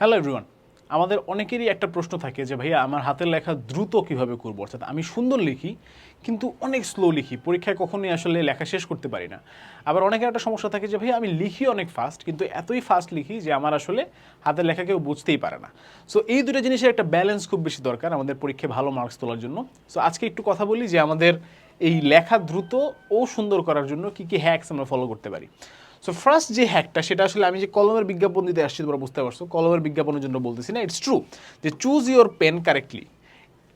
Hello everyone আমাদের অনেকেরই একটা প্রশ্ন থাকে যে, ভাইয়া, আমার হাতের লেখা দ্রুত কীভাবে করব? অর্থাৎ আমি সুন্দর লিখি, কিন্তু অনেক স্লো লিখি, পরীক্ষায় কখনোই আসলে লেখা শেষ করতে পারি না। আবার অনেকের একটা সমস্যা থাকে যে, ভাইয়া, আমি লিখি অনেক ফাস্ট কিন্তু এতই ফাস্ট লিখি যে, আমার আসলে হাতের লেখা কেউ বুঝতেই পারে না। সো এই দুটো জিনিসের একটা ব্যালেন্স খুব বেশি দরকার আমাদের পরীক্ষায় ভালো মার্কস তোলার জন্য। সো আজকে একটু কথা বলি যে, আমাদের এই লেখা দ্রুত ও সুন্দর করার জন্য কি কি হ্যাকস আমরা ফলো করতে পারি। সো ফার্স্ট যে হ্যাকটা সেটা আসলে আমি যে কলমের বিজ্ঞাপন দিতে আসছি, তোমরা বুঝতে পারছ। কলমের বিজ্ঞাপনের জন্য বলতেছি না ইটস ট্রু যে চুজ ইউর পেন কারেক্টলি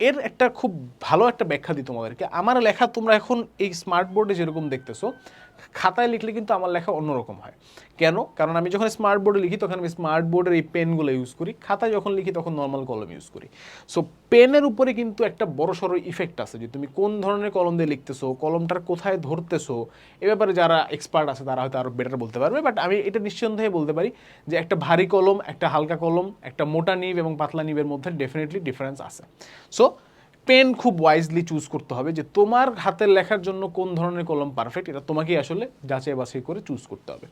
এর একটা খুব ভালো একটা ব্যাখ্যা দিই তোমাদেরকে। আমার লেখা তোমরা এখন এই স্মার্ট বোর্ডে যেরকম দেখতেছো খাতায় লিখলে কিন্তু আমার লেখা অন্যরকম হয়। কেন? কারণ আমি যখন স্মার্ট বোর্ডে লিখি, তখন আমি স্মার্ট বোর্ডের এই পেনগুলো ইউজ করি। খাতায় যখন লিখি, তখন নর্মাল কলম ইউজ করি। সো পেনের উপরে কিন্তু একটা বড় সড়ো ইফেক্ট আছে যে, তুমি কোন ধরনের কলম দিয়ে লিখতেছো কলমটার কোথায় ধরতেছো, এ ব্যাপারে যারা এক্সপার্ট আছে, তারা হয়তো আরও বেটার বলতে পারবে। বাট আমি এটা নিঃসন্দেহে বলতে পারি যে, একটা ভারী কলম একটা হালকা কলম একটা মোটা নিব এবং পাতলা নিবের মধ্যে ডেফিনেটলি ডিফারেন্স আছে। সো পেন খুব ওয়াইজলি চুজ করতে হবে যে তোমার হাতের লেখার জন্য কোন ধরনের কলম পারফেক্ট এটা তোমাকেই আসলে যাচাই বাছাই করে চুজ করতে হবে।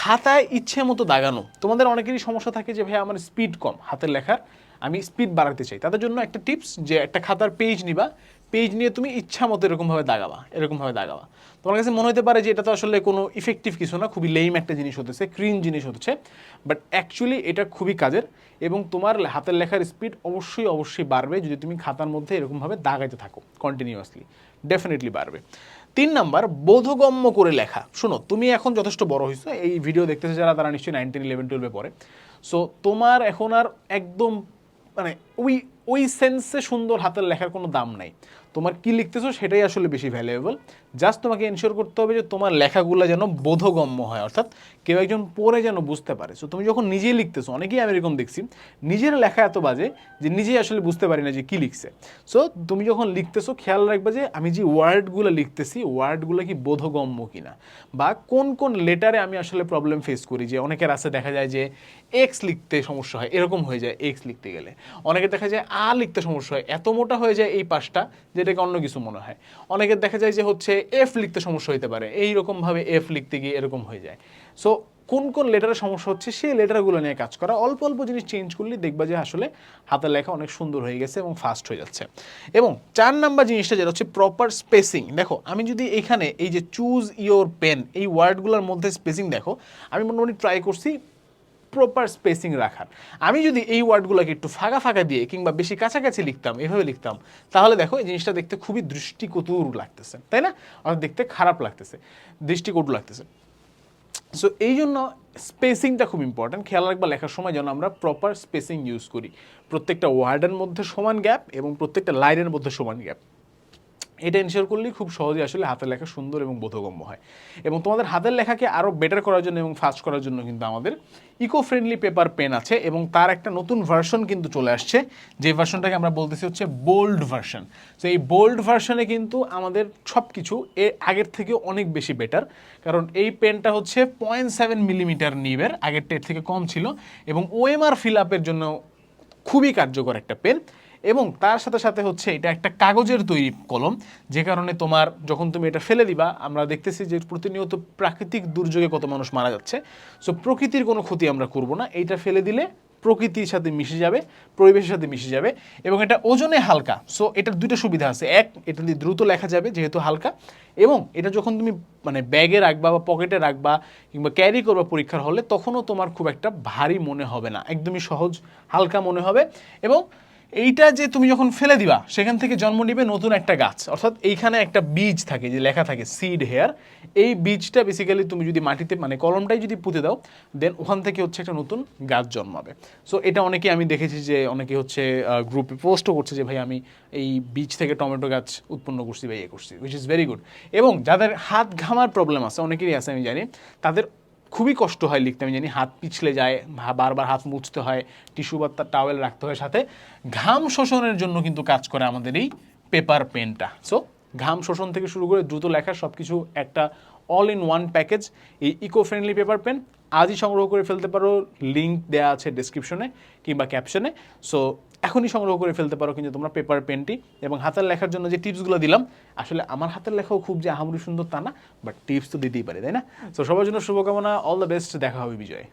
খাতায় ইচ্ছে মতো দাগানো, তোমাদের অনেকেরই সমস্যা থাকে যে ভাই আমার স্পিড কম, হাতের লেখার, আমি স্পিড বাড়াতে চাই। তাদের জন্য একটা টিপস যে, একটা খাতার পেজ নিবা পেজ নিয়ে তুমি ইচ্ছা মতো এরকমভাবে দাগাবা এরকমভাবে দাগাবা। তোমার কাছে মনে হতে পারে যে এটা তো আসলে কোনো ইফেক্টিভ কিছু না, খুবই লেম একটা জিনিস হতেছে ক্রিন জিনিস হচ্ছে বাট অ্যাকচুয়ালি এটা খুবই কাজের এবং তোমার হাতের লেখার স্পিড অবশ্যই অবশ্যই বাড়বে যদি তুমি খাতার মধ্যে এরকমভাবে দাগাইতে থাকো কন্টিনিউয়াসলি ডেফিনেটলি বাড়বে। তিন নাম্বার, বোধগম্য করে লেখা। শোনো, তুমি এখন যথেষ্ট বড় হয়েছো এই ভিডিও দেখতেছে যারা, তারা নিশ্চয়ই নাইনটিন ইলেভেন টুয়েলভে পড়ে। সো তোমার এখন আর একদম মানে ওই ওই সেন্সে সুন্দর হাতের লেখার কোনো দাম নাই। তোমার কি লিখতেছো সেটাই আসলে বেশি ভ্যালুয়েবল জাস্ট তোমাকে এনশিওর করতে হবে যে তোমার লেখাগুলো যেন বোধগম্য হয়, অর্থাৎ কেউ একজন পড়ে যেন বুঝতে পারে। সো তুমি যখন নিজেই লিখতেছো, অনেকেই আমি এরকম দেখছি, নিজের লেখা এত বাজে যে নিজেই আসলে বুঝতে পারি না যে কি লিখছে। সো তুমি যখন লিখতেছো, খেয়াল রাখবে যে আমি যে ওয়ার্ডগুলো লিখতেছি ওয়ার্ডগুলো কি বোধগম্য কিনা? বা কোন কোন লেটারে আমি আসলে প্রবলেম ফেস করি? যে অনেকের আছে দেখা যায় যে এক্স লিখতে সমস্যা হয়, এরকম হয়ে যায় এক্স লিখতে গেলে। অনেকে দেখা যায় আ লিখতে সমস্যা হয়। এত মোটা হয়ে যায় এই পাশটা, যেটাকে অন্য কিছু মনে হয়। অনেকের দেখা যায় যে হচ্ছে এফ লিখতে সমস্যা হতে পারে। এই এইরকমভাবে এফ লিখতে গিয়ে এরকম হয়ে যায়। সো কোন কোন লেটারের সমস্যা হচ্ছে সেই লেটারগুলো নিয়ে কাজ করা। অল্প অল্প জিনিস চেঞ্জ করলে দেখবা যে আসলে হাতের লেখা অনেক সুন্দর হয়ে গেছে এবং ফাস্ট হয়ে যাচ্ছে। এবং চার নাম্বার জিনিসটা যেটা হচ্ছে প্রপার স্পেসিং দেখো, আমি যদি এখানে এই যে চুজ ইওর পেন এই ওয়ার্ডগুলোর মধ্যে স্পেসিং দেখো, আমি মোটামুটি ট্রাই করছি প্রপার স্পেসিং রাখার। আমি যদি এই ওয়ার্ডগুলোকে একটু ফাঁকা ফাঁকা দিয়ে কিংবা বেশি কাছাকাছি লিখতাম, এভাবে লিখতাম, তাহলে দেখো এই জিনিসটা দেখতে খুবই দৃষ্টিকটুর লাগতেছে, তাই না? অর্থাৎ দেখতে খারাপ লাগতেছে, দৃষ্টিকটু লাগতেছে। সো এই জন্য স্পেসিংটা খুব ইম্পর্ট্যান্ট খেয়াল রাখবা, লেখার সময় যেন আমরা প্রপার স্পেসিং ইউজ করি। প্রত্যেকটা ওয়ার্ডের মধ্যে সমান গ্যাপ এবং প্রত্যেকটা লাইনের মধ্যে সমান গ্যাপ এটা এনশিওর করলেই খুব সহজে আসলে হাতের লেখা সুন্দর এবং বোধগম্য হয়। এবং তোমাদের হাতের লেখাকে আরও বেটার করার জন্য এবং ফাস্ট করার জন্য কিন্তু আমাদের ইকো ফ্রেন্ডলি পেপার পেন আছে এবং তার একটা নতুন ভার্সন কিন্তু চলে আসছে। যে ভার্সনটাকে আমরা বলতেছি হচ্ছে বোল্ড ভার্সন তো এই বোল্ড ভার্সনে কিন্তু আমাদের সব কিছু এ আগের থেকে অনেক বেশি বেটার কারণ এই পেনটা হচ্ছে পয়েন্ট সেভেন মিলিমিটার নিবের আগেরটা এর থেকে কম ছিল এবং ওএমআর ফিল আপের জন্য খুবই কার্যকর একটা পেন এবং তার সাথে সাথে হচ্ছে এটা একটা কাগজের তৈরি কলম, যে কারণে তোমার যখন তুমি এটা ফেলে দিবা, আমরা দেখতেছি যে প্রতিনিয়ত প্রাকৃতিক দুর্যোগে কত মানুষ মারা যাচ্ছে। সো প্রকৃতির কোনো ক্ষতি আমরা করব না। এইটা ফেলে দিলে প্রকৃতির সাথে মিশে যাবে, পরিবেশের সাথে মিশে যাবে এবং এটা ওজনে হালকা। সো এটার দুটো সুবিধা আছে। এক, এটা দিয়ে দ্রুত লেখা যাবে, যেহেতু হালকা। এবং এটা যখন তুমি মানে ব্যাগে রাখবা বা পকেটে রাখবা কিংবা ক্যারি করবা পরীক্ষার হলে, তখনও তোমার খুব একটা ভারী মনে হবে না। একদমই সহজ, হালকা মনে হবে। এবং এইটা যে তুমি যখন ফেলে দিবা, সেখান থেকে জন্ম নিবে নতুন একটা গাছ। অর্থাৎ এইখানে একটা বীজ থাকে, যে লেখা থাকে সিড হেয়ার এই বীজটা বেসিক্যালি তুমি যদি মাটিতে মানে কলমটাই যদি পুঁতে দাও দেন ওখান থেকে হচ্ছে একটা নতুন গাছ জন্মাবে। সো এটা অনেকে আমি দেখেছি যে অনেকে হচ্ছে গ্রুপে পোস্টও করছে যে, ভাই, আমি এই বীজ থেকে টমেটো গাছ উৎপন্ন করছি বা ইয়ে করছি উইচ ইজ ভেরি গুড এবং যাদের হাত ঘামার প্রবলেম আছে, অনেকেরই আছে, আমি জানি, তাদের খুবই কষ্ট হয় লিখতে, আমি জানি হাত পিছলে যায় বারবার হাত মুছতে হয়, টিস্যু বা টাওয়েল রাখতে হয় সাথে। ঘাম শোষণের জন্য কিন্তু কাজ করে আমাদের এই পেপার পেনটা সো ঘাম শোষণ থেকে শুরু করে দ্রুত লেখা সব কিছু একটা অল ইন ওয়ান প্যাকেজ এই ইকো ফ্রেন্ডলি পেপার পেন আজই সংগ্রহ করে ফেলতে পারো। লিঙ্ক দেওয়া আছে ডেসক্রিপশনে কিংবা ক্যাপশনে সো এখনই সংগ্রহ করে ফেলতে পারো কিন্তু তোমরা পেপার পেনটি এবং হাতের লেখার জন্য যে টিপসগুলো দিলাম আসলে আমার হাতের লেখাও খুব যে আহামরি সুন্দর তা না বাট টিপস তো দিতেই পারে তাই না? তো সবার জন্য শুভকামনা অল দ্য বেস্ট দেখা হবে বিজয়।